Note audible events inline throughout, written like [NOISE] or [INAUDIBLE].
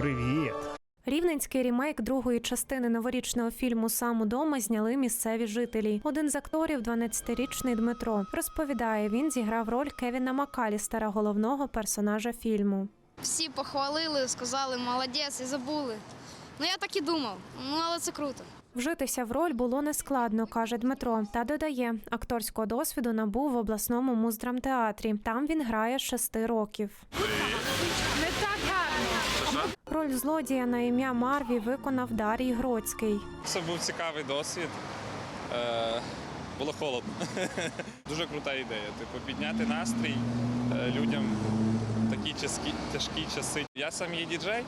Привіт! Рівненський рімейк другої частини новорічного фільму Сам удома зняли місцеві жителі. Один з акторів, 12-річний Дмитро, розповідає, він зіграв роль Кевіна Макалістера, головного персонажа фільму. Всі похвалили, сказали молодець і забули. Ну я так і думав. Ну але це круто. Вжитися в роль було нескладно, каже Дмитро. Та додає, акторського досвіду набув в обласному муздрамтеатрі. Там він грає з шести років. Роль злодія на ім'я Марві виконав Дарій Гроцький. Це був цікавий досвід. Е, було холодно. [LAUGHS] Дуже крута ідея. Типу, підняти настрій е, людям в такі тяжкі, тяжкі часи. Я сам є діджей,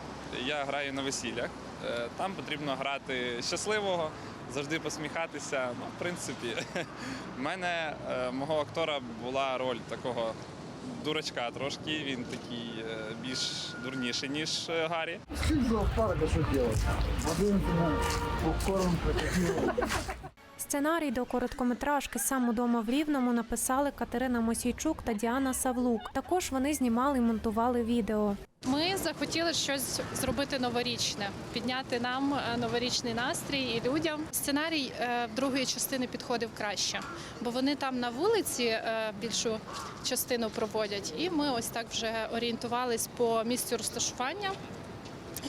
я граю на весіллях. Е, там потрібно грати щасливого, завжди посміхатися. Ну, в принципі, [LAUGHS] в мене мого актора була роль такого. Дурачка трошки, він такий е, більш дурніший, ніж е, Гаррі. Скільки в що робити? Один попкорн, крокодил. Сценарій до короткометражки Сам удома в Рівному написали Катерина Мосійчук та Діана Савлук. Також вони знімали і монтували відео. Ми захотіли щось зробити новорічне, підняти нам е, новорічний настрій і людям. Сценарій е, другої частини підходив краще, бо вони там на вулиці е, більшу частину проводять, і ми ось так вже орієнтувались по місцю розташування.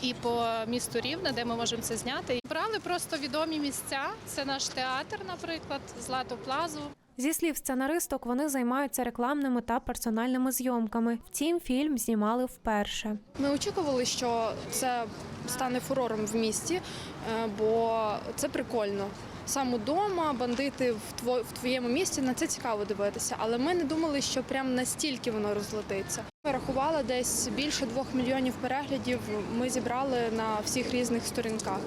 І по місту Рівне, де ми можемо це зняти, брали просто відомі місця. Це наш театр, наприклад, Злату Плазу. Зі слів сценаристок, вони займаються рекламними та персональними зйомками. Втім, фільм знімали вперше. Ми очікували, що це стане фурором в місті, е, бо це прикольно. Сам удома, бандити в тво- в твоєму місті на це цікаво дивитися. Але ми не думали, що прям настільки воно розлетиться. Ми рахували десь більше двох мільйонів переглядів. Ми зібрали на всіх різних сторінках.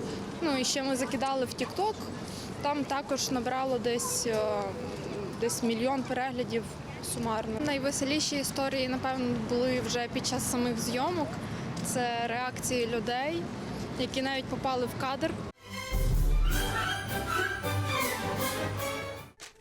Ну і ще ми закидали в TikTok, Там також набрало десь, е, десь мільйон переглядів сумарно. Найвеселіші історії, напевно, були вже під час самих зйомок. Це реакції людей, які навіть попали в кадр.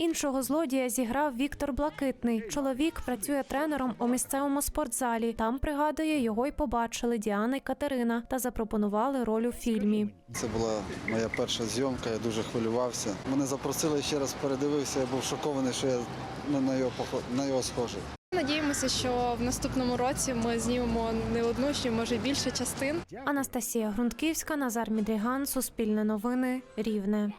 Іншого злодія зіграв Віктор Блакитний. Чоловік працює тренером у місцевому спортзалі. Там пригадує, його й побачили Діана й Катерина та запропонували роль у фільмі. Це була моя перша зйомка, я дуже хвилювався. Мене запросили ще раз передивився, я був шокований, що я на- на його похо- на його схожий. Надіємося, що в наступному році ми знімемо не одну, ще може більше частин. Анастасія Грунтківська, Назар Мідріган, Суспільне новини, Рівне.